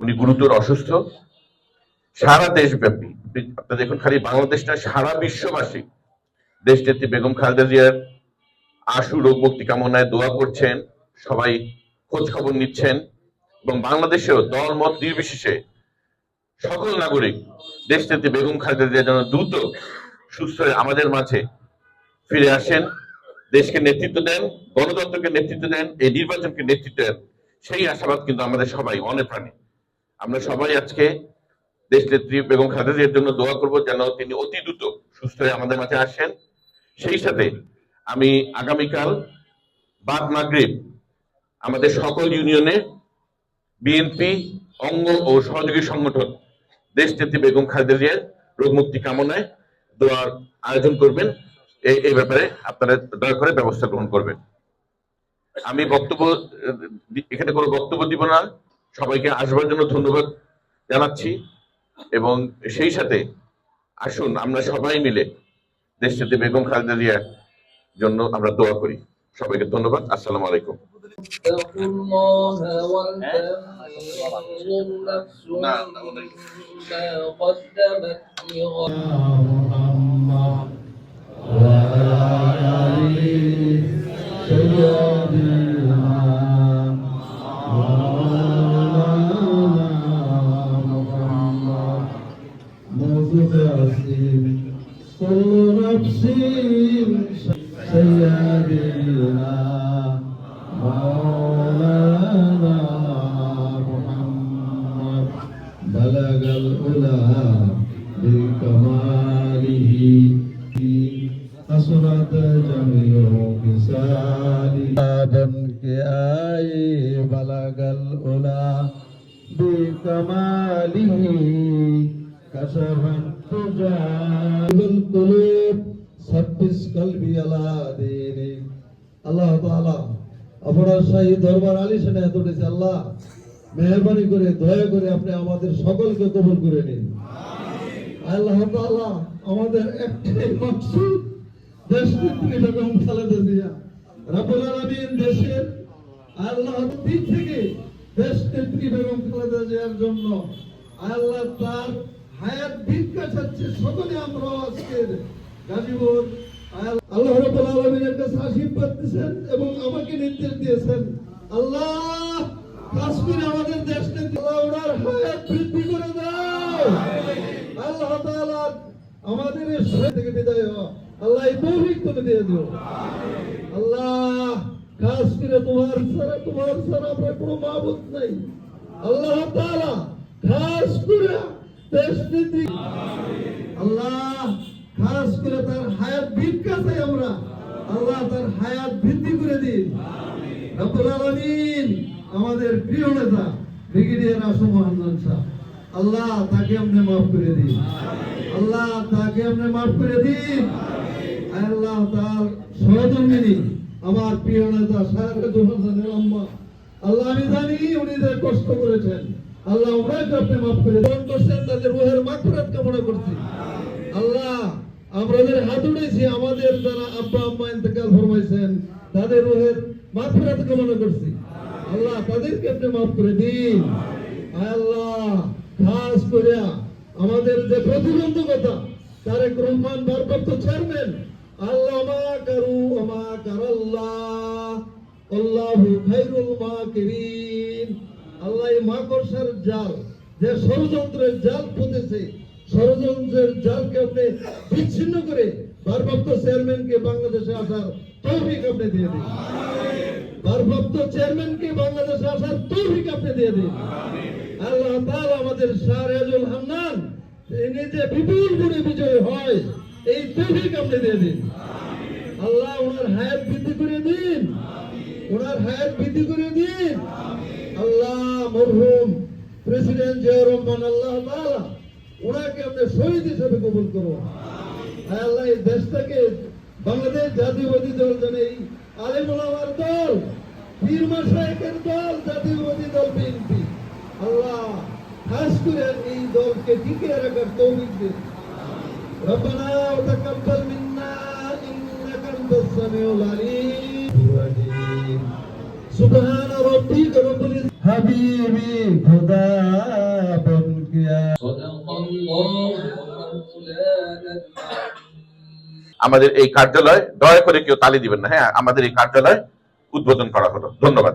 উনি গুরুতর অসুস্থ। সারা দেশব্যাপী আপনারা দেখুন খালি বাংলাদেশ না সারা বিশ্ববাসী দেশ নেত্রী বেগম খালেদা জিয়ার আশু রোগ মুক্তি কামনায় দোয়া করছেন, সবাই খোঁজ খবর নিচ্ছেন এবং বাংলাদেশেও দল মত নির্বিশেষে সকল নাগরিক দেশ নেত্রী বেগম খালেদা জিয়া যেন দ্রুত সুস্থ হয়ে আমাদের মাঝে ফিরে আসেন, দেশকে নেতৃত্ব দেন, গণতন্ত্রকে নেতৃত্ব দেন, এই নির্বাচনকে নেতৃত্ব দেন, সেই আশাবাদ কিন্তু আমাদের সবাই অনেক প্রাণে। আমরা সবাই আজকে দেশ নেত্রী বেগম খালেদা জিয়ার জন্য দোয়া করব যেন তিনি অতি দ্রুত সুস্থ হয়ে আমাদের মাঝে আসেন। সেই সাথে আমি আগামীকাল বাদ মাগরিব আমাদের সকল ইউনিয়নে বিএনপি, অঙ্গ ও সহযোগী সংগঠন দেশ নেত্রী বেগম খালেদা জিয়ার রোগ মুক্তি কামনায় দোয়ার আয়োজন করবেন। এই ব্যাপারে আপনারা দয়া করে ব্যবস্থা গ্রহণ করবেন। আমি বক্তব্য, এখানে কোনো বক্তব্য দিব না। সবাইকে আসবার জন্য ধন্যবাদ জানাচ্ছি। এবং সেই সাথে আসুন, আমরা সবাই মিলে দেশটিতে বেগম খালেদা জিয়ার জন্য আমরা দোয়া করি। সবাইকে ধন্যবাদ। আসসালাম আলাইকুম। হ্যাঁ? سيدنا مولانا محمد بلغ الأولى بكماله حسنت جميع خصاله آدم كآي بلغ الأولى بكماله كشف التجاه بالقلوب সাব্বিস কলবি আলা দিনে। আল্লাহ তাআলা আপনার সাই দরবার আলী শুনে সেনা এতটেছে আল্লাহ মেহরবানি করে, দয়া করে আপনি আমাদের সকলকে কবুল করে নিন। আমিন। আল্লাহ তাআলা আমাদের একটাই মকসুদ দেশনেত্রী বেগম খালেদা দিয়া রব্বুল আলামিন দেশের আল্লাহ দিক থেকে দেশনেত্রী বেগম খালেদা দেওয়ার জন্য। আল্লাহ তার হায়াত ভিক্ষা চাচ্ছে, সকলে আমরা আজকের গাজীপুর আল্লাহ রাব্বুল আলামিনের কাছে আশীর্বাদ দিয়েছেন এবং আমাকে নির্দেশ দিয়েছেন। আল্লাহ, কাশ্মীর আমাদের দেশ নেত্রী আল্লাহ ওনার হায়াত বৃদ্ধি করে দাও। আল্লাহ তাআলা আমাদের থেকে বিদায় হওয়া আল্লাহ তৌফিক তুমি দিয়ে দিও। আল্লাহ করে তোমার ছাড়া তোমার ছাড়া আমরা কোনো মাবুদ নাই। আল্লাহ তাআলা খাস দেশ আল্লাহ খাস করে তার হায়াত ভিক্ষা আমরা। আল্লাহ তার হায়াত বৃদ্ধি করে দিন। রব্বুল আমাদের প্রিয় নেতা, ব্রিগেডিয়ার আসম মহানন শাহ আল্লাহ তাকে আপনি মাফ করে দিন। আল্লাহ তাকে আপনি মাফ করে দিন। আল্লাহ তার সহধর্মিনী, আমার প্রিয় নেতা হাসানের আম্মা। আল্লাহ আমি জানি উনি কষ্ট করেছেন। আল্লাহ ওনাকে আপনি মাফ করে দিন। করছেন তাদের রুহের মাগফিরাত কামনা করছি। আল্লাহ আমাদের হাত উঠেছি আমাদের যারা আব্বা আম্মা ইন্তেকাল ফরমাইছেন, তাদের রুহের মাগফিরাত কামনা করছি। আল্লাহ তাদেরকে আপনি মাফ করে দিন। আল্লাহ, খাস করে আমাদের যে প্রতিবন্ধকতা তারেক রহমান ভারপ্রাপ্ত চেয়ারম্যান। আল্লাহ মা কারু আমা কারাল্লাহ। আল্লাহু খাইরুল মাকিরিন। আল্লাহ এই মাকড়সার জাল, যে ষড়যন্ত্রের জাল পুঁতেছে ষড়যন্ত্রের জালকে আপনি বিচ্ছিন্ন করে ভারপ্রাপ্ত চেয়ারম্যানকে বাংলাদেশে আসার তৌফিক আপনি দিয়ে দিন। ভারপ্রাপ্ত চেয়ারম্যানকে বাংলাদেশে আসার তৌফিক আপনি দিয়ে দিন। আল্লাহ তাআলা আমাদের শাহরাজুল হান্নান, তিনি যে বিপুল গুণে বিজয় হয়, এই তৌফিক আপনি দিয়ে দিন। আল্লাহ ওনার হায়াত বৃদ্ধি করে দিন। ওনার হায়াত বৃদ্ধি করে দিন। আল্লাহ মরহুম প্রেসিডেন্ট জিয়া রহমান, আল্লাহ তাআলা ওনাকে জান্নাতে শহীদ হিসেবে কবুল করো আল্লাহ, এই দেশটাকে বাংলাদেশ জাতীয়বাদী দল জানে এই আলেমুলামার দল, পীর মাসায়কের দল, জাতীয়বাদী দল বিএনপি। আল্লাহ, খাস করে এই দলকে টিকে রাখার তৌফিক দিন। ربنا وتقبل منا انك انت السميع العليم سبحان ربك رب العزه حبيبي خداي আমাদের এই কার্যালয়, দয়া করে কেউ তালি দিবেন না। হ্যাঁ আমাদের এই কার্যালয় উদ্বোধন করা হলো। ধন্যবাদ।